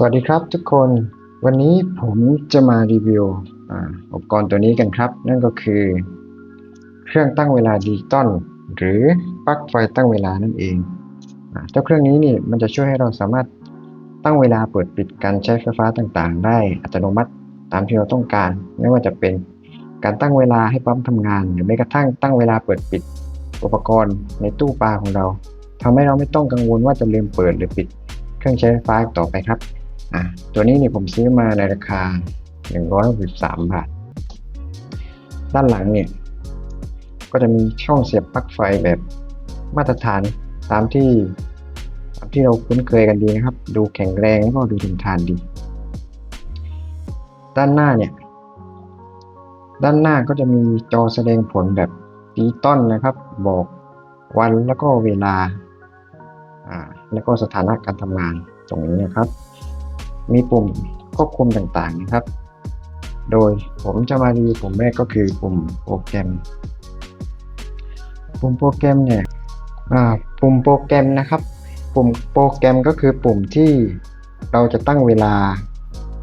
สวัสดีครับทุกคนวันนี้ผมจะมารีวิวอ,อุปกรณ์ตัวนี้กันครับ นั่นก็คือ เครื่องตั้งเวลาดิจิตอลหรือปลั๊กไฟตั้งเวลานั่นเองอเจ้าเครื่องนี้นี่มันจะช่วยให้เราสามารถตั้งเวลาเปิดปิดการใช้ไฟฟ้าต่างๆ ได้อัตโนมัติตามที่เราต้องการ ไม่ว่าจะเป็นการตั้งเวลาให้ปั๊มทำงาน หรือแม้กระทั่งตั้งเวลาเปิดปิดอุปกรณ์ในตู้ปลาของเราทำให้เราไม่ต้องกังวลว่าจะลืมเปิดหรือปิดเครื่องใช้ไฟฟ้าต่อไปครับ อะตัวนี้เนี่ยผมซื้อมาในราคา 163 บาท ด้านหลังเนี่ย ก็จะมีช่องเสียบปลั๊กไฟแบบมาตรฐานตามที่ตามที่เราคุ้นเคยกันดีนะครับ ดูแข็งแรงแล้วก็ดูทนทานดี ด้านหน้าเนี่ย ด้านหน้าก็จะมีจอแสดงผลแบบดิจิตอลนะครับ บอกวันแล้วก็เวลา อ่า แล้วก็สถานะการทำงานตรงนี้นะครับ มีปุ่มควบคุมต่างๆนะครับ โดยผมจะมารีวิวปุ่มแรกก็คือปุ่มโปรแกรม ปุ่มโปรแกรมเนี่ยปุ่มโปรแกรมนะครับ ปุ่มโปรแกรมก็คือปุ่มที่เราจะตั้งเวลา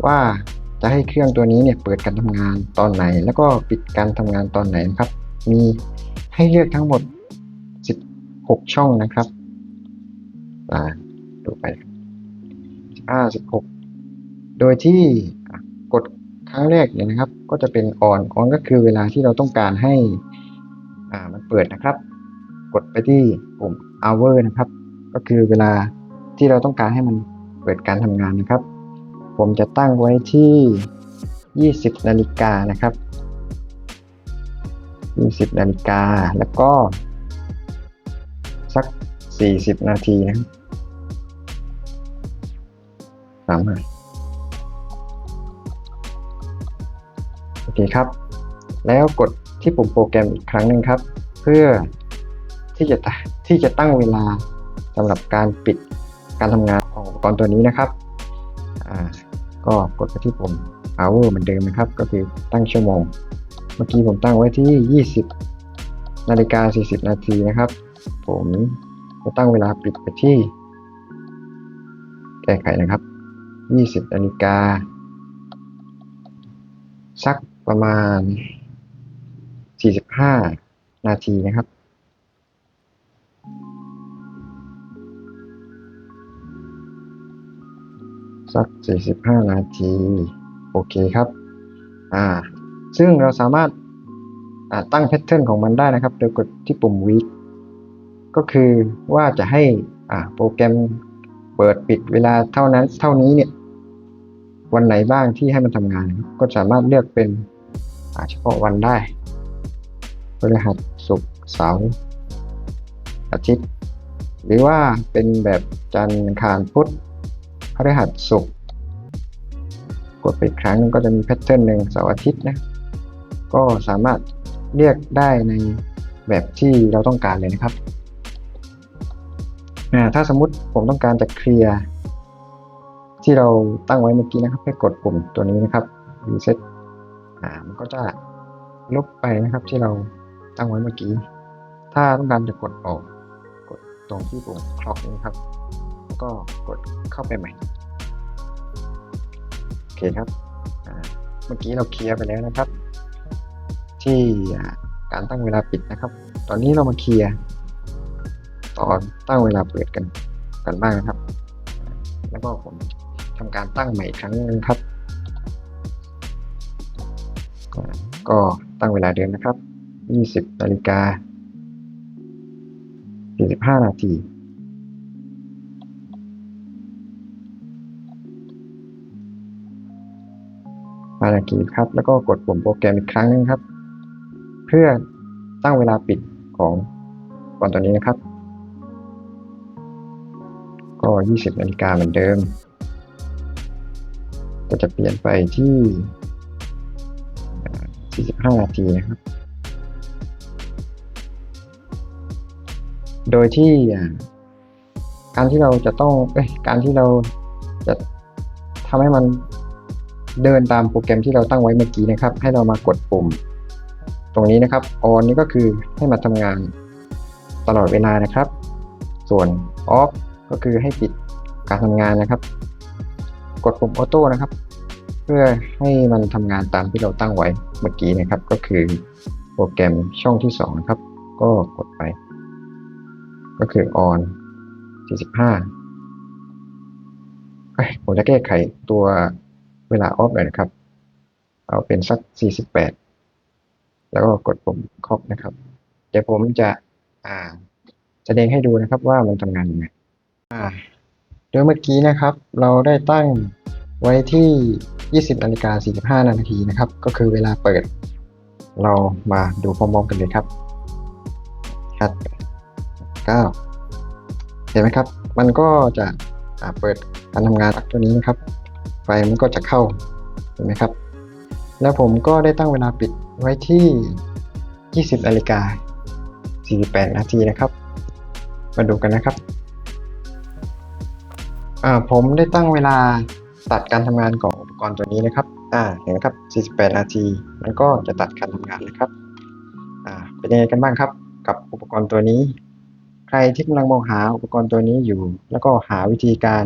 ว่าจะให้เครื่องตัวนี้เนี่ยเปิดการทำงานตอนไหน แล้วก็ปิดการทำงานตอนไหนนะครับ มีให้เลือกทั้งหมด 16 ช่องนะครับอ่าดูไปอ่า16 โดยที่กดครั้งแรกเนี่ยนะครับ ก็จะเป็น on on ก็คือเวลาที่เราต้องการให้อ่ามันเปิดนะครับ กดไปที่ปุ่ม hour นะครับ ก็คือเวลาที่เราต้องการให้มันเปิดการทำงานนะครับ ผมจะตั้งไว้ที่ 20 นาฬิกานะครับ 20 นาฬิกาแล้วก็ สัก 40 นาทีนะครับสามารถ เคครับ แล้วกดที่ปุ่มโปรแกรมอีกครั้งหนึ่งครับ เพื่อที่จะที่จะตั้งเวลาสำหรับการปิดการทำงานของอุปกรณ์ตัวนี้นะครับอ่าก็กดไปที่ปุ่ม hour เหมือนเดิมนะครับ ก็คือตั้งชั่วโมง เมื่อกี้ผมตั้งไว้ที่ 20 นาฬิกา 40 นาทีนะครับ ผมจะตั้งเวลาปิดไปที่ แก้ไขนะครับ 20 นาฬิกา สัก ประมาณ 45 นาทีนะครับ สัก 45 นาที โอเคครับ อ่า ซึ่งเราสามารถาตั้งแพทเทิร์นของมันได้นะครับ โดยกดที่ปุ่ม week ก็คือว่าจะให้อ่าโปรแกรมเปิดปิดเวลาเท่านั้นเท่านี้เนี่ย วันไหนบ้างที่ให้มันทำงาน ก็สามารถเลือกเป็น อาเฉพาะวันได้พฤหัสศุกร์เสาร์อาทิตย์ หรือว่าเป็นแบบจันทร์คารพุธพฤหัสศุกร์กดไปครั้งนึงก็จะมีแพทเทิร์นหนึ่งเสาร์อาทิตย์นะก็สามารถเรียกได้ในแบบที่เราต้องการเลยนะครับ ถ้าสมมติผมต้องการจะเคลียร์ที่เราตั้งไว้เมื่อกี้นะครับ ให้กดปุ่มตัวนี้นะครับ reset อ่ามันก็จะลบไปนะครับที่เราตั้งไว้เมื่อกี้ ถ้าต้องการจะกดออก กดตรงที่ปุ่ม clock นี้ครับแล้วก็กดเข้าไปใหม่โอเคครับเมื่อกี้เราเคลียร์ไปแล้วนะครับ ที่การตั้งเวลาปิดนะครับ ตอนนี้เรามาเคลียร์ตอนตั้งเวลาเปิดกันกันบ้างนะครับ แล้วก็ผมทำการตั้งใหม่ครั้งหนึงครับ ก็ตั้งเวลาเดิมนะครับ 20นาฬิกา45 นาทีมานาทีครับ แล้วก็กดปุ่มโปรแกรมอีกครั้งหนึงครับ เพื่อตั้งเวลาปิดของก่อนตัวนี้นะครับ ก็ 20นาฬิกาเหมือนเดิม ก็จะเปลี่ยนไปที่ 45 นาทีนะครับ โดยที่การที่เราจะต้องเอ้ยการที่เราจะทำให้มันเดินตามโปรแกรมที่เราตั้งไว้เมื่อกี้นะครับ ให้เรามากดปุ่ม ตรงนี้นะครับ on นี่ก็คือให้มาทำงานตลอดเวลานะครับ ส่วน off ก็คือให้ปิดการทำงานนะครับ กดปุ่มออโต้นะครับ เพื่อให้มันทำงานตามที่เราตั้งไว้เมื่อกี้นะครับ ก็คือโปรแกรมช่องที่สองนะครับ ก็กดไป ก็คือ on 45เอ้ยผมจะแก้ไขตัวเวลาออฟหน่อยนะครับ เอาเป็นสัก 48 แล้วก็กดปุ่มครอบนะครับ เดี๋ยวผมจะอ่าแสดงให้ดูนะครับว่ามันทำงานยังไงอ่าโดยเมื่อกี้นะครับ เราได้ตั้งไว้ที่ 20นาฬิกา45 นาทีนะครับ ก็คือเวลาเปิด เรามาดูพร้อมๆกันเลยครับครับ9เห็นไหมครับ มันก็จะเปิดการทำงานตัวนี้นะครับ ไฟมันก็จะเข้า เห็นไหมครับ แล้วผมก็ได้ตั้งเวลาปิดไว้ที่ 20นาฬิกา48 นาทีนะครับ มาดูกันนะครับผมได้ตั้งเวลาตัดการทำงานของอุปก รณ์ตัวนี้นะครับ อ่า เห็นไหมครับ 48 นาที มันก็จะตัดการทำงานนะครับ อ่า เป็นยังไงกันบ้างครับ กับอุปกรณ์ตัวนี้ ใครที่กำลังมองหาอุปกรณ์ตัวนี้อยู่ แล้วก็หาวิธีการ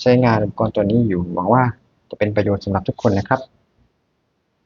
ใช้งานอุปกรณ์ตัวนี้อยู่ หวังว่าจะเป็นประโยชน์สำหรับทุกคนนะครับ